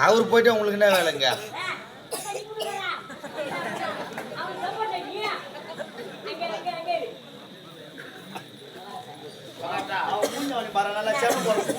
அவர் போயிட்டு உங்களுக்கு என்ன வேலைங்க? பாரு நல்லா சேவை போடுறோம்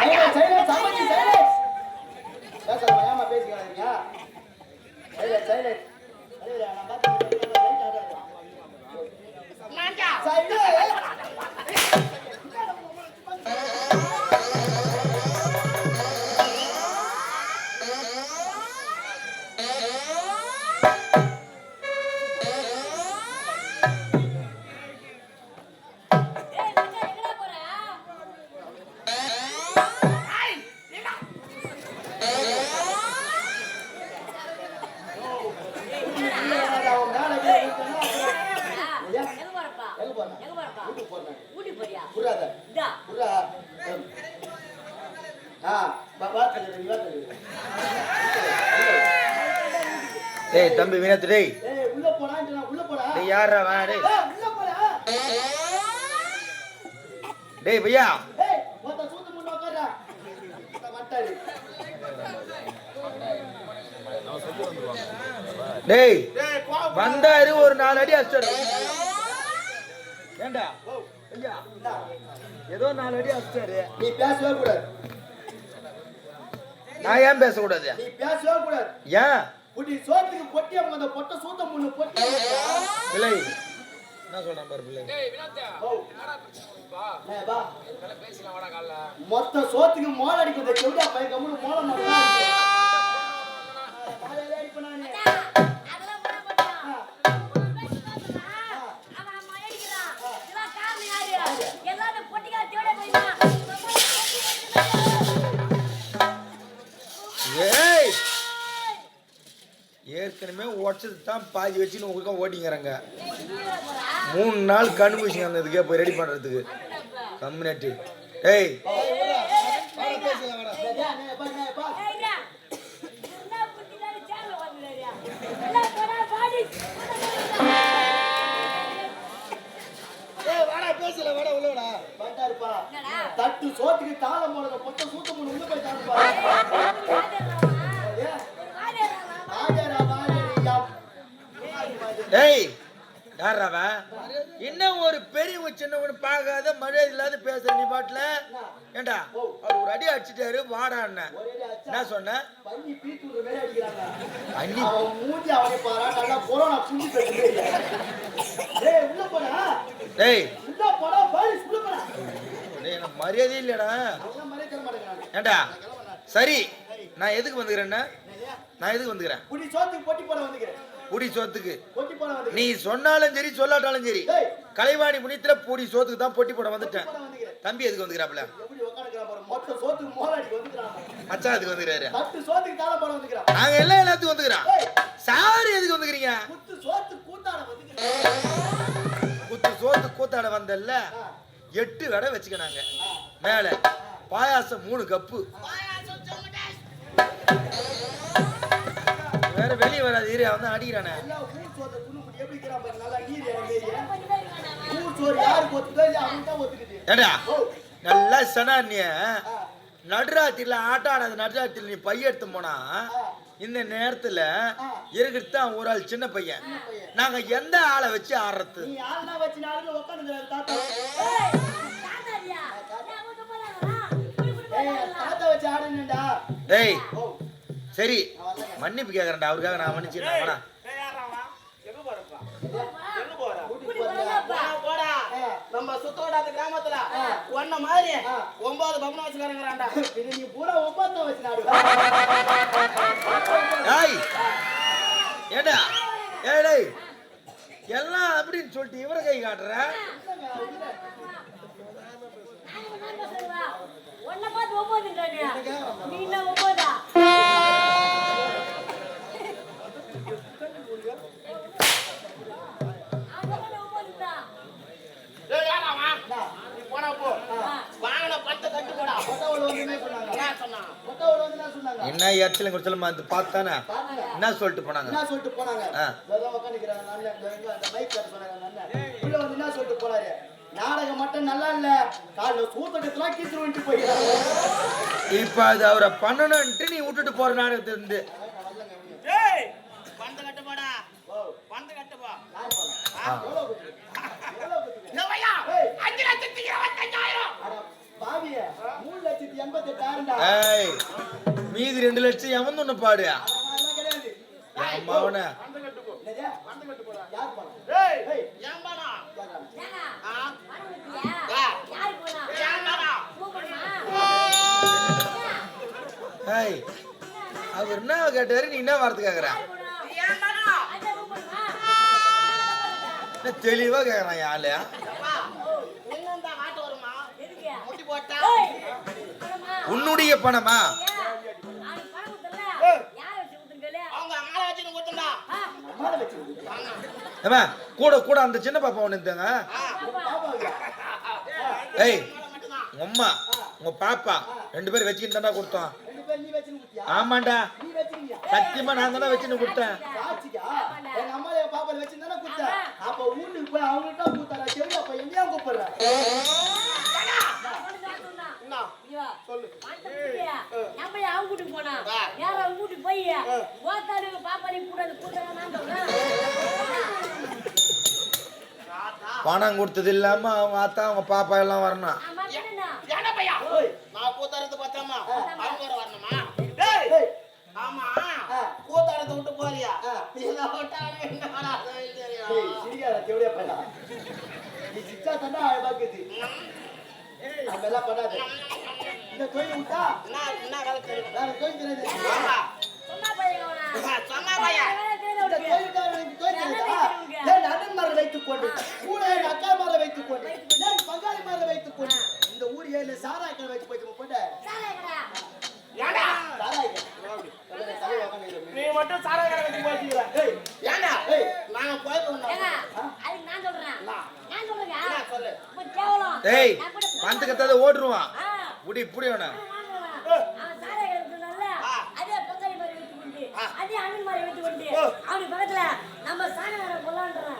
சைலன்ஸ் சைலன்ஸ் பேசிக்கலாம் சைலன்ஸ் போறேன். ஊட்டி போறியா? புரியாத இதா புரியா ஆ வா வா தள்ளு நீ வா தள்ளு டேய் தம்பி வினத்து டேய். ஏய் உள்ள போடா டேய் யாரா வா டேய். ஏய் உள்ள போடா. டேய் பையா. மொத்த சூத்து முன்ன டேய் டேய் வந்தாரு ஒரு நாலு அடி அடிச்சாரு ஏண்டா? ஐயா. ஏதோ நாலு அடி அடிச்சாரு. நீ பேசவே கூடாது. நான் ஏன் பேசக்கூடாது? நீ பேசவே கூடாது. ஏன்? புடி சோத்துக்கு பொட்டி அவங்க அந்த பொட்டை சூத்த முன்னு பொட்டி. பிள்ளை என்ன சொல்றேன் பாரு பிள்ளை? மொத்த சோத்துக்கு மோள அடிக்கும் இந்த செவிடா பையன் கம்முனு மோள உடச்சது தான் பாதி வச்சுன்னு உங்களுக்கு ஓட்டிங்கிறாங்க. மூணு நாள் கண்ணு பூசிங்க அந்த இதுக்கே போய் ரெடி பண்றதுக்கு. கம்யூனிட்டி ஏய். ஏய் வாடா பேசல வாடா உள்ளடா வந்தாருப்பா தட்டு சோத்துக்கு தாளம் போடுற பொட்ட சூத்த முன்னு உள்ள போய் தாருப்பா ஏய் யார் அவன் இன்னும் ஒரு பெரியவங்க சின்னவங்க பார்க்காத மழை இல்லாத பேசுற நீ பாட்டுல? ஏண்டா அவர் ஒரு அடி அடிச்சிட்டாரு வாடா அண்ணன் ஒரே அச்சா என்ன சொன்ன? அண்ணி. டேய் மரியாதை மாட்டேங்கிறாங்க ஏண்டா சரி நான் எதுக்கு வந்துக்கிறேன்னா நான் எதுக்கு வந்துக்கிறேன்? புடி சோத்துக்கு. நீ சொன்னாலும் சரி சொல்லாட்டாலும் சரி. கலைவாணி முனித்துல பொடி சோத்துக்கு தான் பொட்டி போட வந்துட்டேன். தம்பி எதுக்கு வந்துக்கிறாப்ல மச்சான் எதுக்கு வந்துக்கிறாரு? நாங்க எல்லாம் எல்லாத்துக்கும் வந்துக்கிறோம். சாரி எதுக்கு வந்துக்கிறீங்க? குத்து சோத்து கூத்தாட வந்தல்ல எட்டு வடை வச்சுக்கினாங்க மேல பாயாசம் மூணு கப்பு. வேற வெளியே வராது அவன் தான் அடிக்கிறானே எல்லாம் ஊர் சோத்தை துண்ணு குட்டி எப்படி இருக்கிறான் பாரு நல்லா நீர் இறங்கி ஊர் சோறு யாருக்கு ஒத்துதோ இல்லையா அவனுக்கு தான் ஒத்துக்குது ஏடா நல்லா சனானிய ஆ. நடுராத்திரில ஆட்டம் ஆடாத நடுராத்திரில நீ பைய எடுத்து போனா இந்த நேரத்துல இருக்கிறது தான் ஒரு ஆள் சின்ன பையன். நாங்க எந்த ஆளை வச்சு ஆடுறது? நீ டேய் சரி. மன்னிப்பு கேக்குறேன்டா அவருக்காக நான் மன்னிச்சிருந்தேன் வாடா டேய் யாரா அவன்? எங்க போறப்பா எங்க போற கூட்டிட்டு போறியா போடா, போடா ஆ. சுத்தோடாத கிராமத்துல ஒன்ன மாதிரி. ஒன்பது பவன வச்சுக்காரங்கறான்டா இது நீ பூரா ஒப்பாத்தம் வச்சு நாடு டேய் ஏடா ஏய் டேய் எல்லாம் அப்படின்னு சொல்லிட்டு இவரை கை காட்டுற? ஒன்ன பார்த்து ஒன்பதுன்றானே நீ என்ன ஒன்பதா என்ன இடத்துல குடிச்சலமா வந்து பார்த்தானே? என்ன சொல்லிட்டு போனாங்க? என்ன சொல்லிட்டு போனாங்க? என்ன சொல்லிட்டு போறாரு நாடகம் மட்டும் நல்லா இல்ல. காலைல சூத்தகத்தெல்லாம் கீத்து வந்துட்டு போயிடுறாங்க இப்ப அது அவரை பண்ணணும்ட்டு நீ விட்டுட்டு போற நாடகத்துல இருந்து. டேய் பந்து கட்டு போடா. ஓ. பந்து கட்டு பாவியே. மூணு லட்சத்தி எண்பத்தி எட்டாயிரம்டா ஏய் மீதி ரெண்டு லட்சம் எவன் ஒண்ணு பாடு அதெல்லாம் கிடையாது. என் மவனை பந்து கட்டு போ. என்னது? பந்து கட்டு போடா. யார் போலாம் டேய் ஏய். ஏன் பானா கேக்குறாங்க. ஏங்க ஆ? பணம் கொடுத்தியா? யாரு போனா? ஏன் பானா கூப்பிடுமா? ஏய் அவர் என்ன கேட்டாரு? நீ என்ன வார்த்தை கேக்குற? யாரு தெளிவா கேக்குறான் என் ஆளு அப்பா இன்னும் தான் நாட்டு வருமா எதுக்கு? முட்டி போட்டா ஏய், பணமா? உன்னுடைய பணமா ஏன்? நாளைக்கு பணம் கொடுத்தல? யாரை வச்சு கொடுத்தீங்களே? அவங்க அம்மாவை வச்சு கொடுத்துடா ஆ, அம்மாவை வச்சு ஏமா கூட கூட அந்த சின்ன பாப்பா ஒண்ணு இருந்தாங்க ஏய் மட்டும்தான் உங்க பாப்பா ரெண்டு பேரும் வச்சுக்கிட்டு தானே கொடுத்தோம்? ஆமாண்டா? சத்தியமா நான் தானே வச்சுன்னு கொடுத்தேன் சாட்சிக்கா? எங்க அம்மா என் பாப்பால வச்சுன்னு தானே குத்தா? அப்ப வீட்டுக்கு போய் அவங்கள்ட்ட கூத்தாடா. செவி அப்ப என்னையா கூப்பிடுற? அவனுக்கு தான் சொன்னான். என்ன ஐயோ, சொல்லு வாண்ட புள்ளையா, நம்ம ஏன் அவங்க வீட்டுக்கு போனா? ஆ. நேரா அவங்க வீட்டுக்கு போய், ஓத்தாடுக்கு பாப்பாடி கூடாது, கூத்தாடா நான் சொல்றேன். ராதா பணம் கொடுத்தது இல்லாம அவங்க ஆத்தா அவங்க பாப்பா எல்லாம் வரணும். நான் கூத்தாரத்து பார்த்தாமா அவங்க வரணுமா? ஆமா. ஆ. கூத்தாரத்தை விட்டு போறியா? பையனா. நீ சிரிச்சா தாண்டா அழகாக்குது. அதெல்லாம் பண்ணாத. இந்த தொழில் விட்டா என்ன தெரியும்? வேற தொழில் தெரியாது. ஆமா. சொன்னா பையன்? சொன்னா பையா? வேலை தெரியுது இந்த எனக்கு தொழில் தெரியாதா? என் அண்ணன்மாரை வைத்துக் கொண்டு, கூட என் அக்காமாரை வைத்துக் கொண்டு, என் பங்காளிமாரை வைத்துக் கொண்டு, இந்த ஊர் ஏழு சாராய கடை வச்சு போச்சு போட்டு சாராய கடை. ஏண்டா சாராய கடை. அப்படியே தலையில உக்காந்துக்கிட்டு. நீ மட்டும் சாராய கடை வச்சு போச்சுக்கிற அவனுக்கு பக்கத்துல நம்ம சாணகார கொல்லான்றேன்.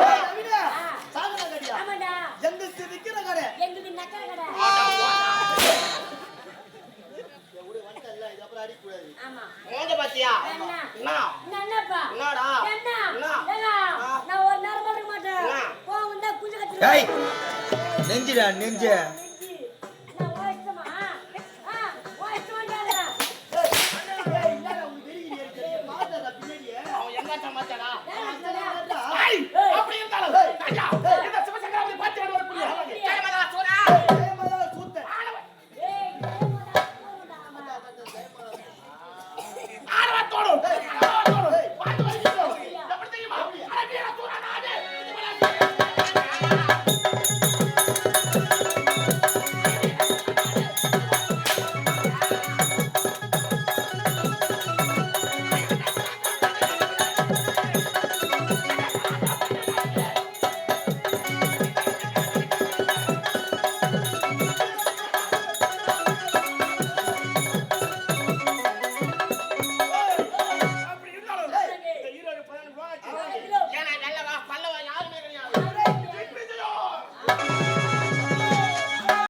ஏய், நவீனா, ஆ. சாகன கடையா? ஆமாண்டா, எங்களுக்கு விக்கிற கடை. எங்களுக்கு நக்கர கடை. என் ஊரு அப்படி இருந்தாலும்